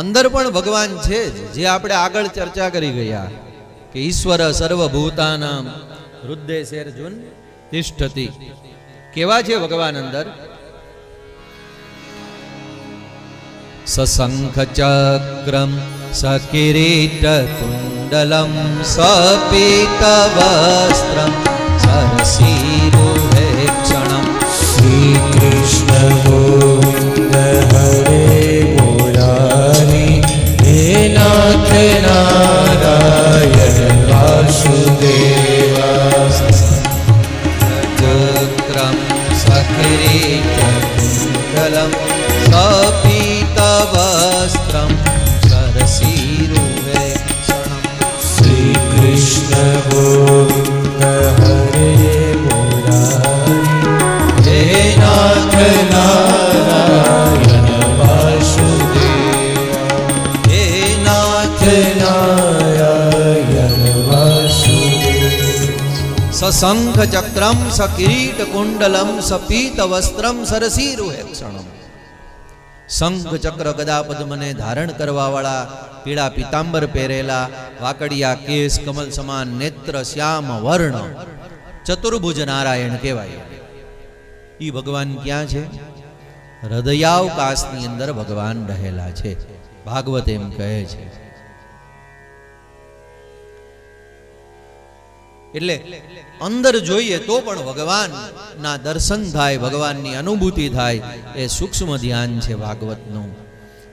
અંદર પણ ભગવાન છે જ, જે આપણે આગળ ચર્ચા કરી ગયા કે ઈશ્વર સર્વભૂતાનામ હૃદય શેરજુન તિષ્ઠતિ. કેવા છે ભગવાન અંદર? સશંખ ચક્રમ સકિરીટ કુંડલમ સપીત વસ્ત્રમ સરસીરુહે વાસુદેવા સશંખ ચક્રમ સકિરીટ કુંડલમ પીત વસ્ત્રમ સરસીરુહે ક્ષણમ શંખ ચક્ર ગદા પદ્મને ધારણ કરવા વાળા પીળા પીતાંબર પહેરેલા વાકડિયા કેસ કમલ સમાન નેત્ર શ્યામ વર્ણ ચતુર્ભુજ નારાયણ કહેવાય ઈ ભગવાન ક્યાં છે હૃદયાવકાશની અંદર ભગવાન રહેલા છે ભાગવત એમ કહે છે એટલે અંદર જોઈએ તો પણ ભગવાન ના દર્શન થાય, ભગવાનની અનુભૂતિ થાય, એ સૂક્ષ્મ ધ્યાન છે ભાગવતનું.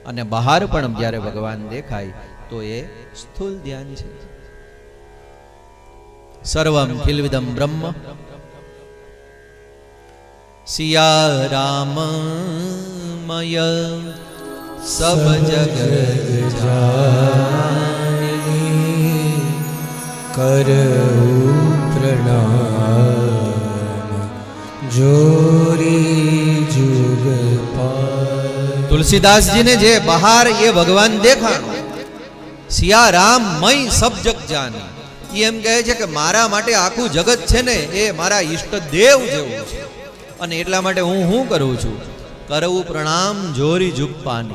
અને બહાર પણ જ્યારે ભગવાન દેખાય, તો એ સ્થૂલ ધ્યાન છે. સર્વમ ખિલવિદમ બ્રહ્મ. સિયા રામમય સબ જગ કરઉ પ્રણામ. જોરી જુગ તુલસીદાસજીને જે બહાર એ ભગવાન દેખાણો સિયા રામ મય સબ જગ જાની. એમ કહે છે કે મારા માટે આખું જગત છે ને એ મારા ઈષ્ટ દેવ જેવું છે. અને એટલા માટે હું શું કરું છું? કરવું પ્રણામ જોરી જુપ્પાની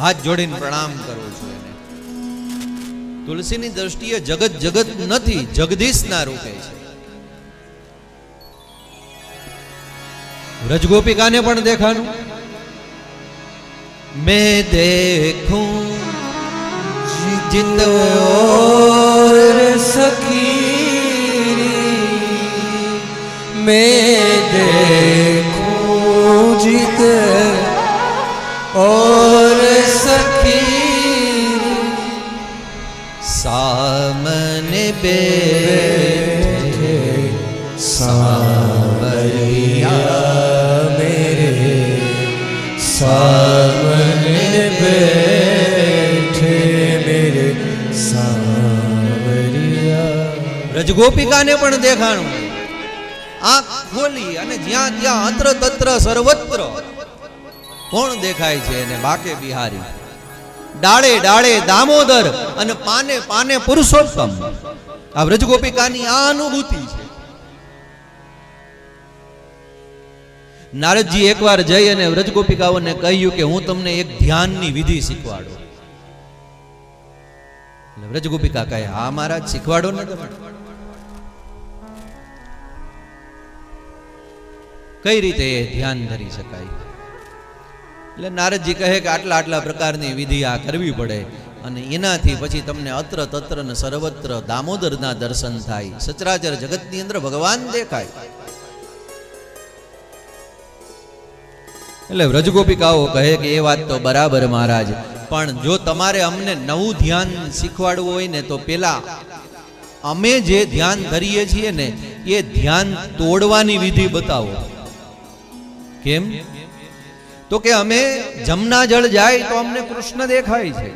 હાથ જોડીને પ્રણામ કરું છું. તુલસીની દ્રષ્ટિએ જગત જગત નથી જગદીશના રૂપે છે વ્રજગોપિકાને પણ દેખાનું मैं देखूं जित और सखी मैं देखूं जित और રજગોપિકાને પણ દેખાણું. આંખ ખોલી અને જ્યાં ત્યાં અત્ર તત્ર સર્વત્ર કોણ દેખાય છે એને? બાકે બિહારી. ડાળે ડાળે દામોદર અને પાને પાને પુરુષોત્તમ. આ વ્રજગોપિકાની આ અનુભૂતિ છે. નારદજી એકવાર જઈ અને વ્રજગોપિકાઓને કહ્યું કે હું તમને એક ધ્યાનની વિધિ શીખવાડું. વ્રજગોપિકા કહે, હા મહારાજ, શીખવાડો ને તમે કઈ રીતે એ ધ્યાન ધરી શકાય? એટલે નારદજી કહે કે આટલા આટલા પ્રકારની વિધિ આ કરવી પડે અને એનાથી પછી તમને અત્ર તત્ર ને સર્વત્ર દામોદરના દર્શન થાય. સચરાચર જગતની અંદર ભગવાન દેખાય. એટલે વ્રજગોપિકાઓ કહે કે એ વાત તો બરાબર મહારાજ, પણ જો તમારે અમને નવું ધ્યાન શીખવાડવું હોય ને તો પેલા અમે જે ધ્યાન ધરીએ છીએ ને એ ધ્યાન તોડવાની વિધિ બતાવો. કેમ? તો કે અમે જમના જળ જાય તો અમને કૃષ્ણ દેખાય છે.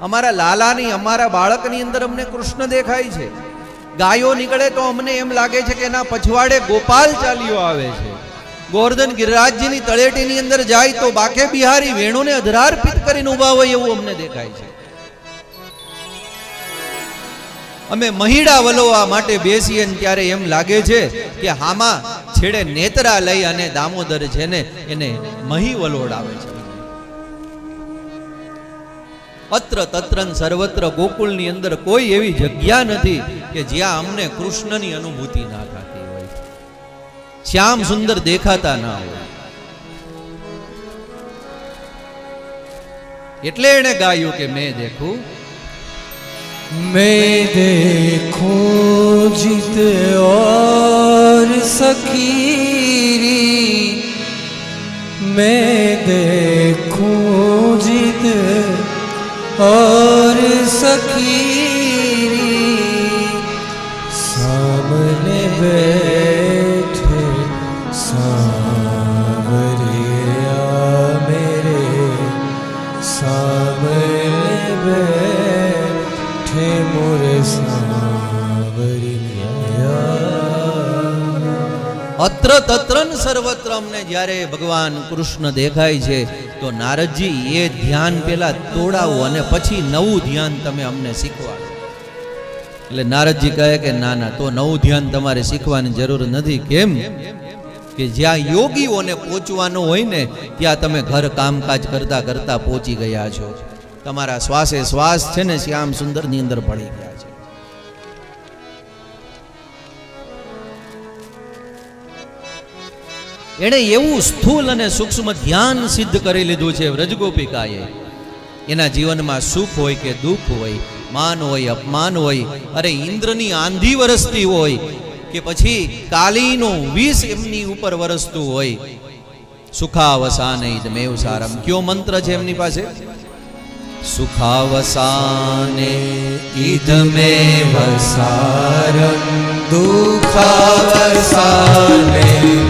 અમારા લાલાની, અમારા બાળકની અંદર અમને કૃષ્ણ દેખાય છે. ગાયો નીકળે તો અમને એમ લાગે છે કે એના પછવાડે ગોપાલ ચાલ્યો આવે છે. ગોવર્ધન ગિરિરાજજીની તળેટીની અંદર જાય તો બાકે બિહારી વેણુને અધરાર્પિત કરીને ઊભા હોય એવું અમને દેખાય છે. અમે મહિડા વલોવા માટે બેસીએ ત્યારે એમ લાગે છે કે હામાં છેડે નેતરા લઈ અને દામોદર છે ને એને મહી વલોડાવે છે. અત્ર તત્રન સર્વત્ર ગોકુળની અંદર કોઈ એવી જગ્યા નથી કે જ્યાં અમને કૃષ્ણની અનુભૂતિ ના થતી હોય. શ્યામ સુંદર દેખાતા ના હોય. એટલે એણે ગાયું કે મેં દેખું मैं देखूं जित और सकीरी मैं देखूं जित और सकीरी सामने बैठे તત્ર ને સર્વત્ર અમને જ્યારે ભગવાન કૃષ્ણ દેખાય છે, તો નારદજી એ ધ્યાન પેલા તોડાવો અને પછી નવું ધ્યાન તમે અમને શીખવાડો. એટલે નારદજી કહે કે, ના ના, તો નવું ધ્યાન તમારે શીખવાની જરૂર નથી. કેમ? કે જ્યાં યોગીઓને પહોંચવાનું હોય ને, ત્યાં તમે ઘર કામકાજ કરતા કરતા પહોંચી ગયા છો. તમારા શ્વાસે શ્વાસ છે ને, શ્યામ સુંદરની અંદર પડી ગયા. એણે એવું સ્થૂલ અને સૂક્ષ્મ ધ્યાન સિદ્ધ કરી લીધું છે વ્રજગોપિકાએ. એના જીવનમાં સુખ હોય કે દુઃખ હોય, માન હોય, અપમાન હોય, અરે ઇન્દ્રની આંધી વરસતી હોય, કે પછી કાલીનું વિષ એમની ઉપર વરસતું હોય. સુખાવસાન મેવ સારમ કયો મંત્ર છે એમની પાસે? સુખાવસાને ઈદમે વસારમ દુખાવસાને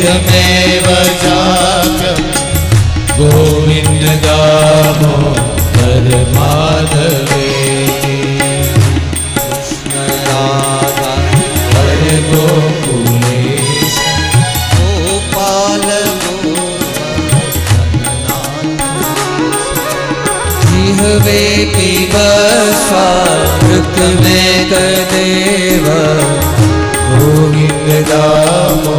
नित्यमेव चाप्य गोविन्द दामोदर माधवे कृष्णराधा हर गोकुलेश गोपाल जिहवे पिब स्वाकृत में कदेव गोविन्द दामो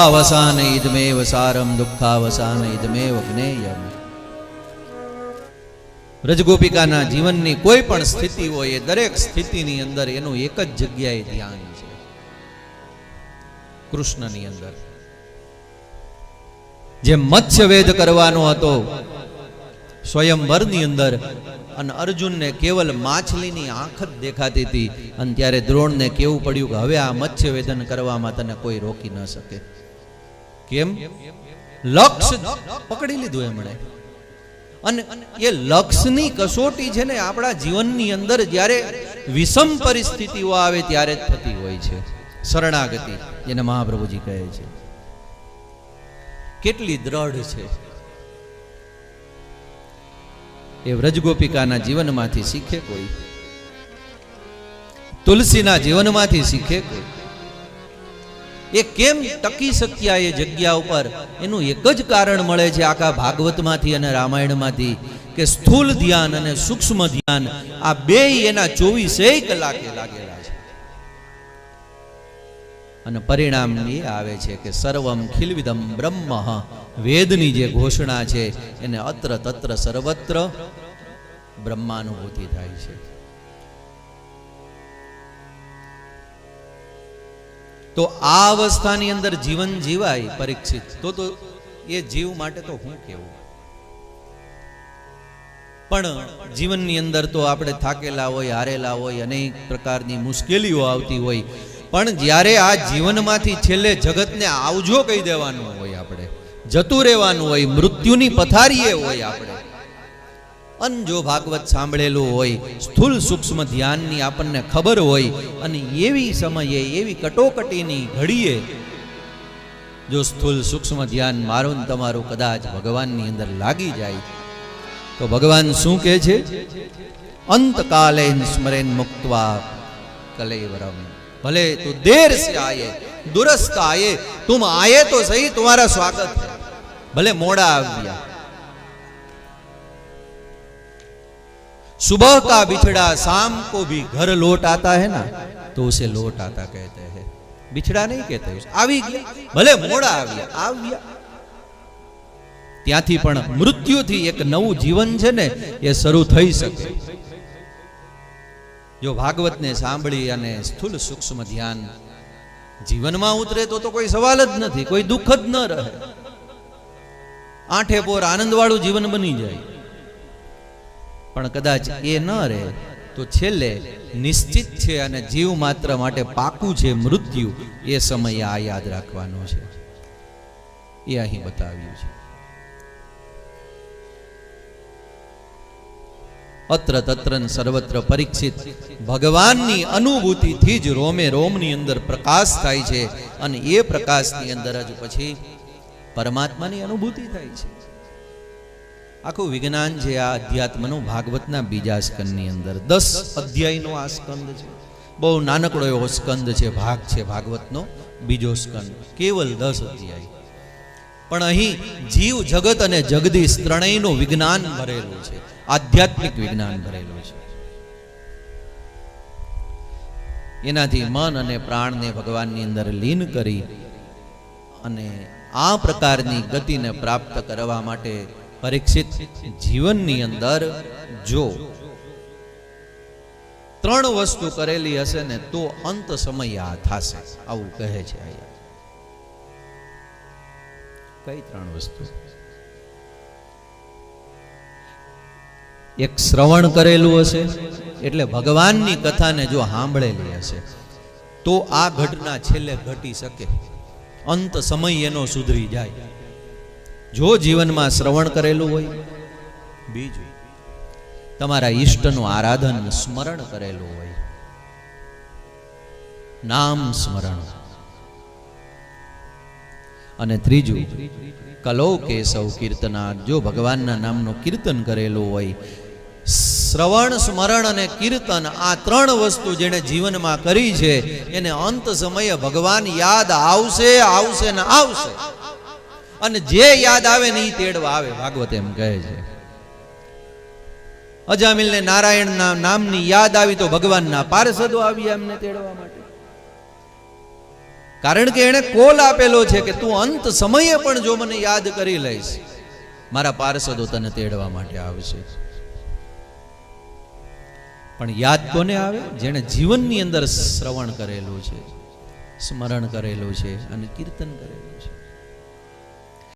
સુખાવસાન ઇદમે સારમ દુઃખાવસાન ઇદમે જ્ઞેયમ વ્રજગોપિકાના જીવનની કોઈ પણ સ્થિતિ હોય એ દરેક સ્થિતિની અંદર એનું એક જ જગ્યાએ ધ્યાન છે કૃષ્ણની અંદર જે મત્સ્યવેદ કરવાનો હતો સ્વયંવરની અંદર અને અર્જુનને કેવલ માછલીની આંખ જ દેખાતી હતી અને ત્યારે દ્રોણને કેવું પડ્યું કે હવે આ મત્સ્ય વેદન કરવામાં તને કોઈ રોકી ન શકે કેમ? લક્ષ પકડી લીધું એમણે. અને એ લક્ષની કસોટી છે ને આપણા જીવનની અંદર જ્યારે વિષમ પરિસ્થિતિઓ આવે ત્યારે જ થતી હોય છે. શરણાગતિ, જેને મહાપ્રભુજી કહે છે. કેટલી દ્રઢ છે. એ વ્રજગોપિકાના જીવનમાંથી શીખે કોઈ? તુલસીના જીવનમાંથી શીખે કોઈ? એ કેમ ટકી શક્યા એ જગ્યા ઉપર? એનું એક જ કારણ મળે છે આખા ભાગવતમાંથી અને રામાયણમાંથી કે સ્થૂલ ધ્યાન અને સૂક્ષ્મ ધ્યાન આ બે એના ચોવીસેય કલાકે લાગેલા છે. અને પરિણામ એ આવે છે કે સર્વમ ખિલવિદમ બ્રહ્મ વેદની જે ઘોષણા છે એને અત્ર તત્ર સર્વત્ર બ્રહ્માનુભૂતિ થાય છે. તો આ અવસ્થાની અંદર જીવન જીવાય પરીક્ષિત. તો તો એ જીવ માટે તો હું કેવું? પણ જીવનની અંદર તો આપણે થાકેલા હોય, હારેલા હોય, અનેક પ્રકારની મુશ્કેલીઓ આવતી હોય. પણ જ્યારે આ જીવનમાંથી છેલ્લે જગતને આવજો કહી દેવાનું હોય આપણે. જતું રહેવાનું હોય, મૃત્યુની પથારીએ હોય આપણે. અને જો ભાગવત સાંભળેલું હોય, સ્થુલ સૂક્ષ્મ ધ્યાનની આપણને ખબર હોય, અને એવી સમયે, એવી કટોકટીની ઘડીએ જો સ્થુલ સૂક્ષ્મ ધ્યાન મારું તમારું કદાચ ભગવાનની અંદર લાગી જાય, તો ભગવાન શું કહે છે? અંતકાલે સ્મરેન મુક્તવા કલેવરમ. ભલે તું દેર સે આયે, દુરસ્ત આયે, તુમ આયે તો સહી, તમારા સ્વાગત ભલે મોડા આવ્યા सुबह का बिछड़ा शाम को भी घर लौट आता है ना तो उसे लौट आता कहते हैं बिछड़ा नहीं कहते उसे આવી ગયા ભલે મોડા આવ્યા આવ્યા ત્યાંથી પણ મૃત્યુથી એક નવું જીવન છે ને એ શરૂ થઈ શકે જો ભાગવતને સાંભળી અને સ્થૂલ સૂક્ષ્મ ધ્યાન જીવનમાં ઉતરે તો તો કોઈ સવાલ જ નથી કોઈ દુઃખ જ ન રહે આઠે પોર આનંદવાળું જીવન બની જાય પણ કદાચ એ ન રહે, તો છેલ્લે નિશ્ચિત છે અને જીવ માત્ર માટે પાકું છે મૃત્યુ, એ સમયે આ યાદ રાખવાનો છે. એ અહીં બતાવ્યું છે. અત્ર તત્ર સર્વત્ર પરીક્ષિત, ભગવાનની અનુભૂતિથી જ રોમે રોમની અંદર પ્રકાશ થાય છે અને એ પ્રકાશની અંદર જ પછી પરમાત્માની અનુભૂતિ થાય છે. આખું વિજ્ઞાન છે, આ અધ્યાત્મનું ભાગવતના બીજા સ્કંદની અંદર. દસ અધ્યાયનો આ સ્કંદ છે. બહુ નાનકડો એવો સ્કંદ છે, ભાગ છે, ભાગવતનો બીજો સ્કંદ. કેવલ દસ અધ્યાય. પણ અહીં જીવ, જગત અને જગદીશ ત્રણેયનું વિજ્ઞાન ભરેલું છે. આધ્યાત્મિક વિજ્ઞાન ભરેલું છે. એનાથી મન અને પ્રાણને ભગવાનની અંદર લીન કરી અને આ પ્રકારની ગતિને પ્રાપ્ત કરવા માટે પરીક્ષિત જીવનની અંદર જો ત્રણ વસ્તુ કરેલી હશે ને, તો અંત સમય આ થશે. આવું કહે છે અહીંયા કઈ ત્રણ વસ્તુ? એક શ્રવણ કરેલું હશે, એટલે ભગવાનની કથાને જો સાંભળેલી હશે, તો આ ઘટના છેલ્લે ઘટી શકે. અંત સમય એનો સુધરી જાય. જો જીવનમાં શ્રવણ કરેલું હોય, બીજું, તમારા ઈષ્ટનું આરાધન સ્મરણ કરેલું હોય. નામ સ્મરણ. અને ત્રીજું કલો કેશવ કીર્તના જો ભગવાનના નામનું કીર્તન કરેલું હોય, શ્રવણ, સ્મરણ અને કીર્તન આ ત્રણ વસ્તુ જેણે જીવનમાં કરી છે, એને અંત સમયે ભગવાન યાદ આવશે આવશે ને આવશે. અને જે યાદ આવે ને એ તેડવા આવે, ભાગવત એમ કહે છે. અજામિલને નારાયણના નામની યાદ આવી તો ભગવાનના પાર્ષદો આવ્યા એમને તેડવા માટે. કારણ કે એણે કોલ આપેલો છે કે તું અંત સમયે પણ જો મને યાદ કરી લઈશ, મારા પાર્ષદો તને તેડવા માટે આવશે. પણ યાદ કોને આવે? જેણે જીવનની અંદર શ્રવણ કરેલું છે, સ્મરણ કરેલું છે અને કીર્તન કરેલું છે.